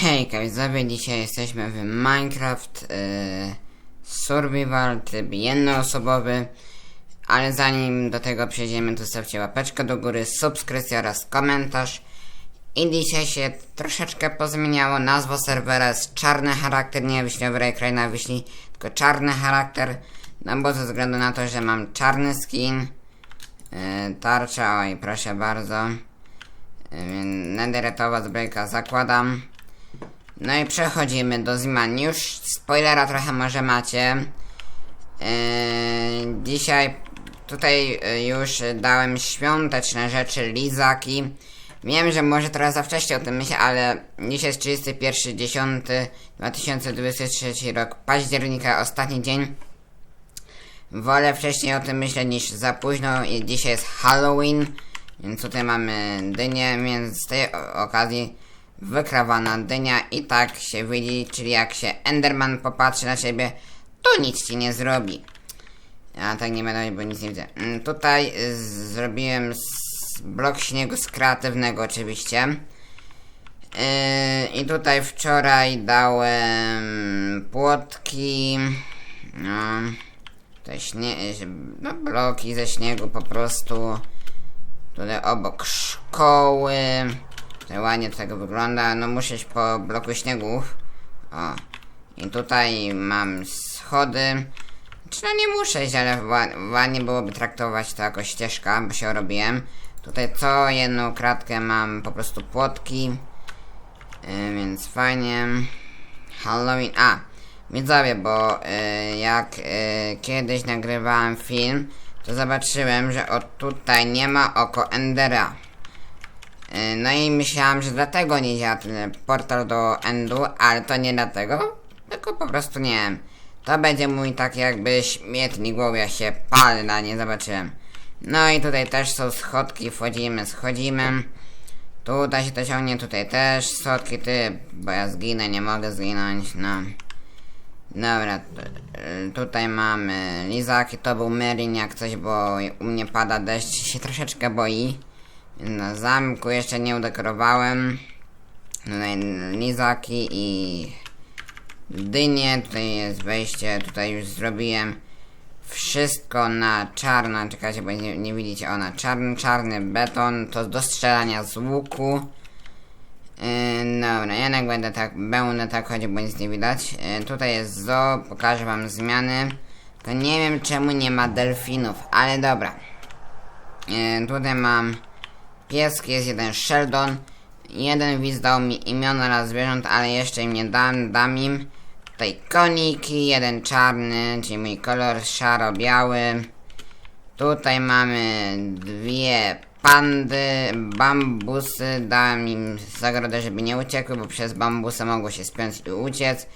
Hejka widzowie, dzisiaj jesteśmy w Minecraft yy, Survival, tryb jednoosobowy Ale zanim do tego przejdziemy, to stawcie łapeczkę do góry, subskrypcję oraz komentarz. I dzisiaj się troszeczkę pozmieniało, nazwa serwera jest czarny charakter, nie wiśniowy Raycry na wiśni, tylko czarny charakter No bo ze względu na to, że mam czarny skin yy, Tarcza, oj proszę bardzo yy, Netheretowa zbrojka zakładam no i przechodzimy do zmian. Już spoilera trochę może macie. Yy, dzisiaj tutaj yy, już dałem świąteczne rzeczy, lizaki. Wiem, że może trochę za wcześnie o tym myślę, ale dzisiaj jest 31.10.2023 rok października, ostatni dzień. Wolę wcześniej o tym myśleć niż za późno. Dzisiaj jest Halloween, więc tutaj mamy dynię, więc z tej okazji wykrawana dynia i tak się widzi, czyli jak się Enderman popatrzy na ciebie, to nic ci nie zrobi. Ja tak nie będę, bo nic nie widzę. Mm, Tutaj y, zrobiłem blok śniegu z kreatywnego oczywiście. Yy, I tutaj wczoraj dałem płotki, no, te śnie, no bloki ze śniegu po prostu. Tutaj obok szkoły. Tutaj ładnie tego wygląda. No muszę po bloku śniegów. O. I tutaj mam schody. Czy no nie muszę iść, ale ła- ładnie byłoby traktować to jako ścieżka, bo się robiłem. Tutaj co jedną kratkę mam po prostu płotki. Yy, więc fajnie. Halloween. A, widzowie, bo yy, jak yy, kiedyś nagrywałem film, to zobaczyłem, że od tutaj nie ma oko Endera. Yy, No i myślałem, że dlatego nie działa ten portal do Endu, ale to nie dlatego, tylko po prostu nie wiem. To będzie mój tak jakby śmietnik, bo ja się palę na nie zobaczyłem. No i tutaj też są schodki, wchodzimy, schodzimy. Tutaj się to ciągnie, tutaj też schodki, ty, bo ja zginę, nie mogę zginąć, no. Dobra, y, tutaj mamy lizaki, to był Merin jak coś, bo u mnie pada deszcz, się troszeczkę boi. Na zamku jeszcze nie udekorowałem. Tutaj lizaki i dynie, tutaj jest wejście, tutaj już zrobiłem wszystko na czarno, czekajcie, bo nie, nie widzicie, o na czarny, czarny beton, to do strzelania z łuku. Yy, dobra, jednak będę tak, będę tak chodził, bo nic nie widać. Yy, tutaj jest zo, pokażę wam zmiany. Tylko nie wiem czemu nie ma delfinów, ale dobra. Yy, tutaj mam pieski, jest jeden Sheldon. Jeden widz dał mi imiona na zwierząt, ale jeszcze im nie dam, dam im. Tutaj koniki, jeden czarny, czyli mój kolor szaro-biały. Tutaj mamy dwie pandy, bambusy, dałem im zagrodę, żeby nie uciekły, bo przez bambusy mogło się spiąć i uciec.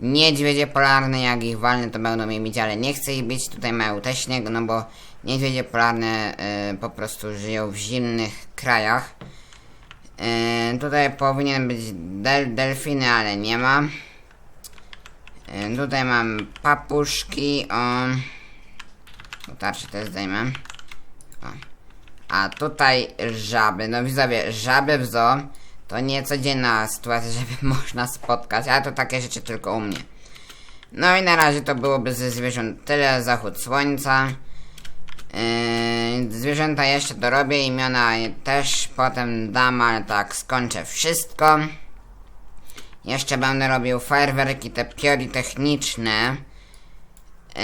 Niedźwiedzie polarne, jak ich walnę, to będą mnie bić, ale nie chcę ich bić. Tutaj mają też śnieg, no bo niedźwiedzie polarne y, po prostu żyją w zimnych krajach. Y, tutaj powinien być del delfiny, ale nie ma. Y, tutaj mam papuszki, o... Tarczy też zdejmę. O. A tutaj żaby. No widzowie, żaby w zoo to nie codzienna sytuacja, żeby można spotkać, ale to takie rzeczy tylko u mnie. No i na razie to byłoby ze zwierząt tyle. Zachód słońca. Yy, zwierzęta jeszcze dorobię, imiona też potem dam, ale tak skończę wszystko. Jeszcze będę robił fajerwerki, te pirotechniczne. Yy,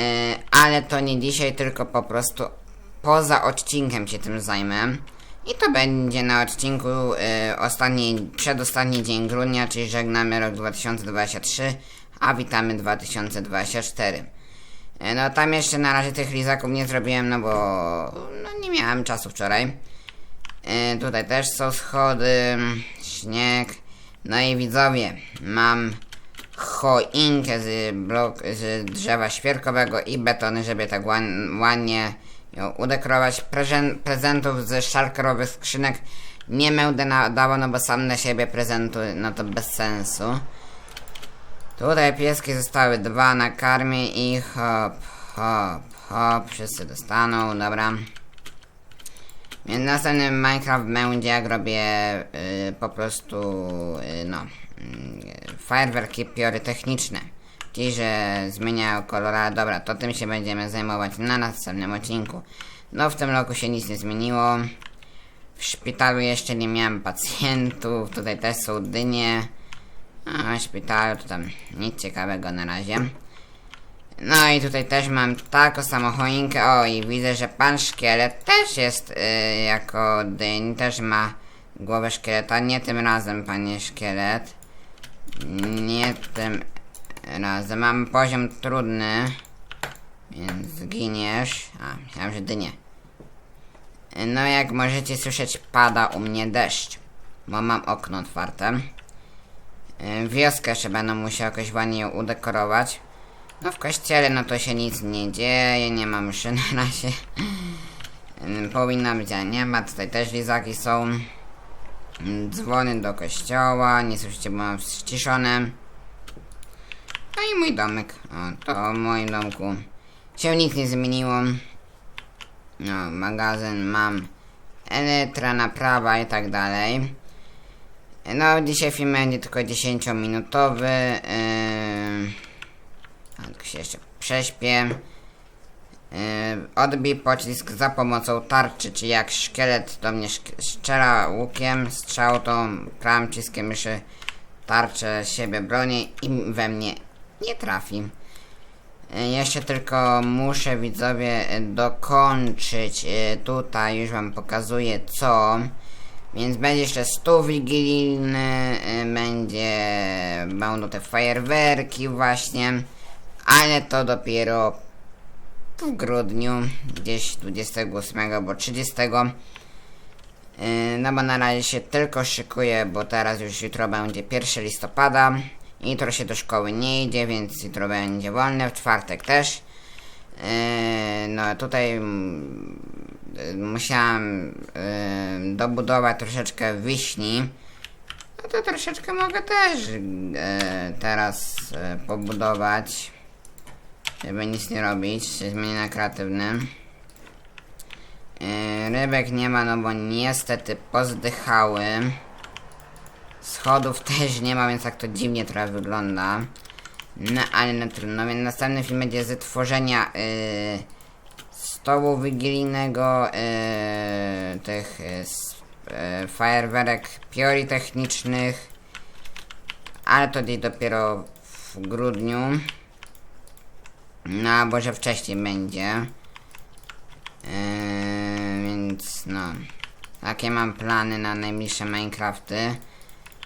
ale to nie dzisiaj, tylko po prostu poza odcinkiem się tym zajmę. I to będzie na odcinku yy, ostatni, przedostatni dzień grudnia, czyli żegnamy rok 2023, a witamy 2024. Yy, no tam jeszcze na razie tych lizaków nie zrobiłem, no bo no, nie miałem czasu wczoraj. Yy, tutaj też są schody, śnieg. No i widzowie, mam choinkę z, blok, z drzewa świerkowego i betony, żeby tak ładn- ładnie ją udekorować. Prezen- prezentów ze szalkerowych skrzynek nie będę dawał, no bo sam na siebie prezentu, no to bez sensu. Tutaj pieski zostały dwa na karmie i hop, hop, hop, wszyscy dostaną, dobra. Więc następny Minecraft będzie jak robię y, po prostu y, no y, fajerwerki pirotechniczne. Ci, że zmieniają kolora. Dobra, to tym się będziemy zajmować na następnym odcinku. No w tym roku się nic nie zmieniło. W szpitalu jeszcze nie miałem pacjentów. Tutaj też są dynie. A szpitalu to tam nic ciekawego na razie. No i tutaj też mam taką samą choinkę. O i widzę, że pan szkielet też jest y, jako dyń. Też ma głowę szkieleta. Nie tym razem, panie szkielet. Nie tym razem. Mam poziom trudny. Więc zginiesz. A, myślałem, że dynie. No jak możecie słyszeć, pada u mnie deszcz. Bo mam okno otwarte. Y, Wioskę jeszcze będę musiał jakoś ładnie udekorować. No w kościele no to się nic nie dzieje, nie ma mszy na razie. Ym, Powinna być, a nie ma. Tutaj też lizaki są. Dzwony do kościoła, nie słyszycie, bo mam ściszone. No i mój domek. O, to w moim domku się nic nie zmieniło. No, magazyn mam. Elektra, naprawa i tak dalej. No, dzisiaj film będzie tylko 10-minutowy. Yy... Się jeszcze prześpię. Yy, odbij pocisk za pomocą tarczy, czy jak szkielet do mnie strzela łukiem, strzał to prawym przyciskiem myszy tarczę siebie broni i we mnie nie trafi. Yy, Jeszcze tylko muszę widzowie dokończyć yy, tutaj, już wam pokazuję co. Więc będzie jeszcze stół wigilijny, yy, będzie, będą te fajerwerki właśnie, ale to dopiero w grudniu, gdzieś 28 albo 30. Yy, No bo na razie się tylko szykuję, bo teraz już jutro będzie 1 listopada. Jutro się do szkoły nie idzie, więc jutro będzie wolne, w czwartek też. Yy, No tutaj mm, y, musiałam y, dobudować troszeczkę wiśni. No to troszeczkę mogę też y, teraz y, pobudować. Żeby nic nie robić, się zmienię na kreatywny. Yy, rybek nie ma, no bo niestety pozdychały. Schodów też nie ma, więc tak to dziwnie trochę wygląda. No ale no trudno, więc następny film będzie z tworzenia yy, stołu wigilijnego, yy, tych s- yy, fajerwerek pirotechnicznych. Ale to dopiero w grudniu. No, albo że wcześniej będzie. Yy, więc no. Takie mam plany na najbliższe Minecrafty.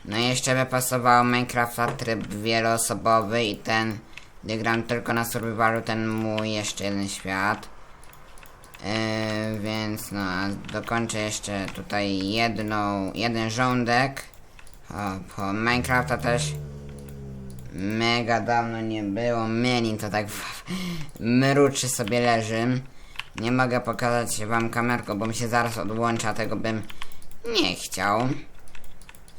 No i jeszcze by pasowało Minecrafta tryb wieloosobowy i ten, gdzie gram tylko na survivalu, ten mój jeszcze jeden świat. Yy, więc no, dokończę jeszcze tutaj jedną, jeden rządek. O, po Minecrafta też mega dawno nie było. Melin to tak mruczy sobie leży. Nie mogę pokazać wam kamerką, bo mi się zaraz odłącza, tego bym nie chciał.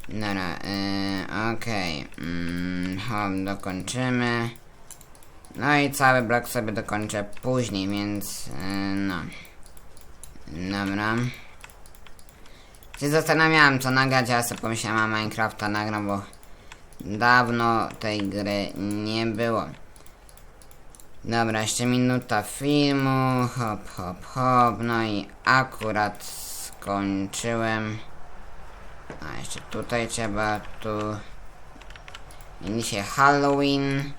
Dobra, yy, okej. Mm, home dokończymy. No i cały blok sobie dokończę później, więc yy, no. Dobra. Się zastanawiałem co nagrać, ale sobie pomyślałem, a Minecrafta nagram, bo dawno tej gry nie było. Dobra, jeszcze minuta filmu, hop, hop, hop, no i akurat skończyłem. A jeszcze tutaj trzeba, tu... Dzisiaj Halloween.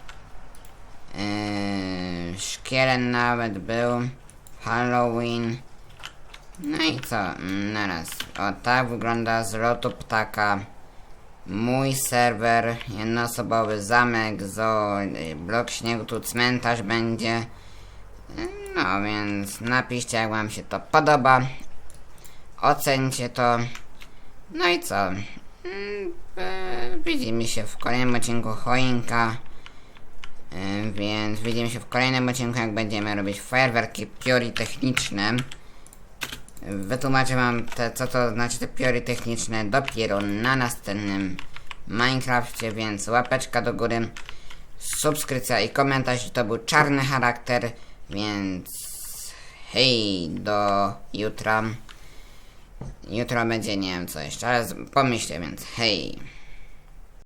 Yy, szkielet nawet był. Halloween. No i co? Naraz. O tak wygląda z lotu ptaka. Mój serwer, jednoosobowy zamek, zoo, y, blok śniegu, tu cmentarz będzie. No więc napiszcie jak wam się to podoba. Ocencie to. No i co? Mm, e, Widzimy się w kolejnym odcinku choinka. E, Więc widzimy się w kolejnym odcinku, jak będziemy robić fajerwerki pirotechniczne. Wytłumaczę wam, te, co to znaczy te piory techniczne dopiero na następnym Minecrafcie, więc łapeczka do góry, subskrypcja i komentarz, to był czarny charakter, więc hej, do jutra. Jutro będzie nie wiem co jeszcze, ale pomyślę więc. Hej.